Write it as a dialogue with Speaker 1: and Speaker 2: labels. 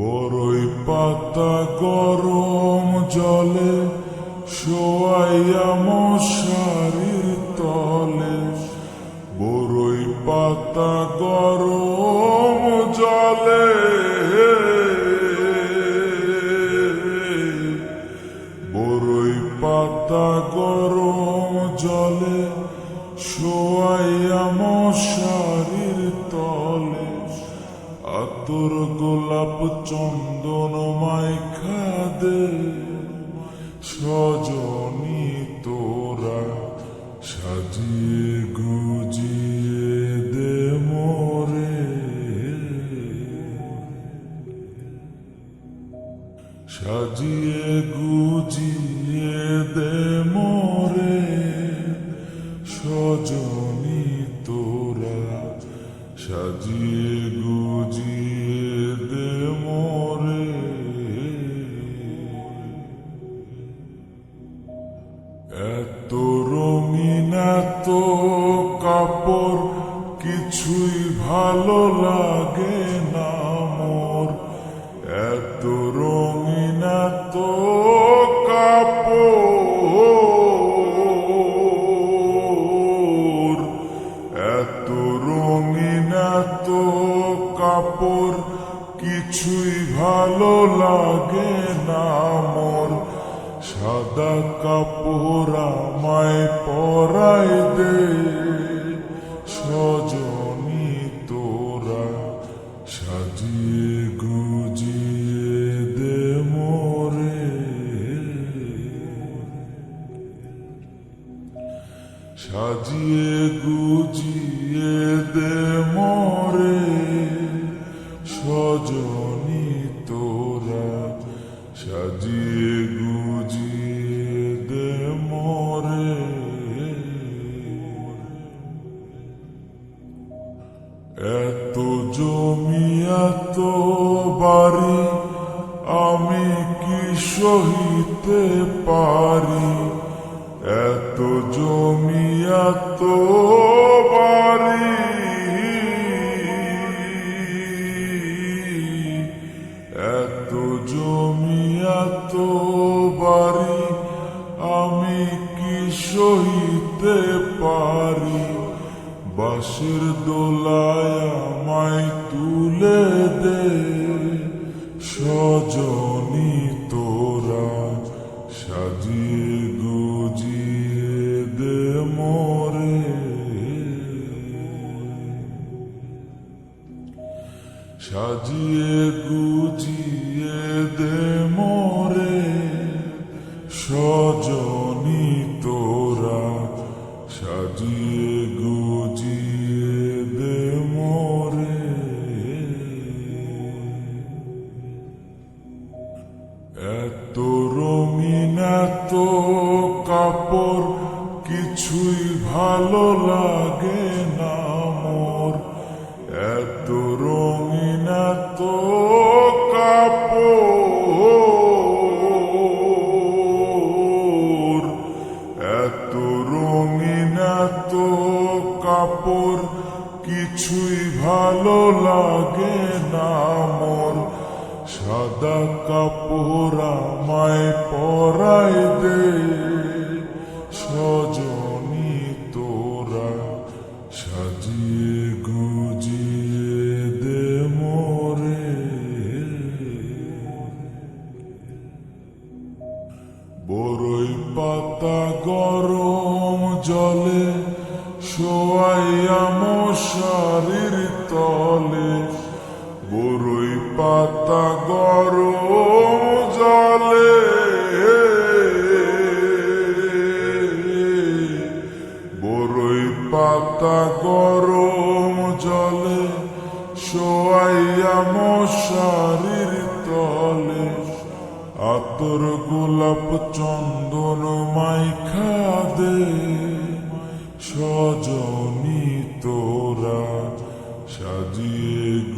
Speaker 1: বড়ই পাতা গরম জলে, শোয়াইয়া মশারির তলে। বড়ই পাতা গরম জলে বড়ই পাতা গরম জলে, শোয়াইয়া মশারির তলে আতর গোলাপ চন্দন মাইখা দে তোরা সাজিয়ে গুজিয়ে দে মোরে। সাজিয়ে গুজিয়ে এত কাপড় কিছুই ভালো লাগে না মোর। এত রঙিন, এত কাপড়। এত রঙিন, এত কাপড় কিছুই ভালো লাগে না মোর। সাদা কাপড় আমায় পরাই দে সজনী এত বাড়ি আমি কি সহিতে পারি? এত জমি, এত বাড়ি। এত জমি, এত বাড়ি আমি কি সহিতে পারি? বাঁশের দোলায় আমায় তুলে দে। সজনি তোরা সাজিয়ে গুজিয়ে দে মোরে। সাজিয়ে গুজিয়ে দে মোরে। সজনি তোরা সাজিয়ে এত রঙিন এত কাপড় কিছুই ভালো লাগে সাদা কাপড় আমায় পরাই দে, সজনী তোরা সাজিয়ে গুজিয়ে দে মোরে। বড়ই পাতা গরম জলে শোয়াইয়া মশারির তলে বড়ই পাতা গরম জলে। বড়ই পাতা গরম জলে, শোয়াইয়া মশারির তলে। আতর গোলাপ চন্দন মাইখা দে। সজনী তোরা সাজিয়ে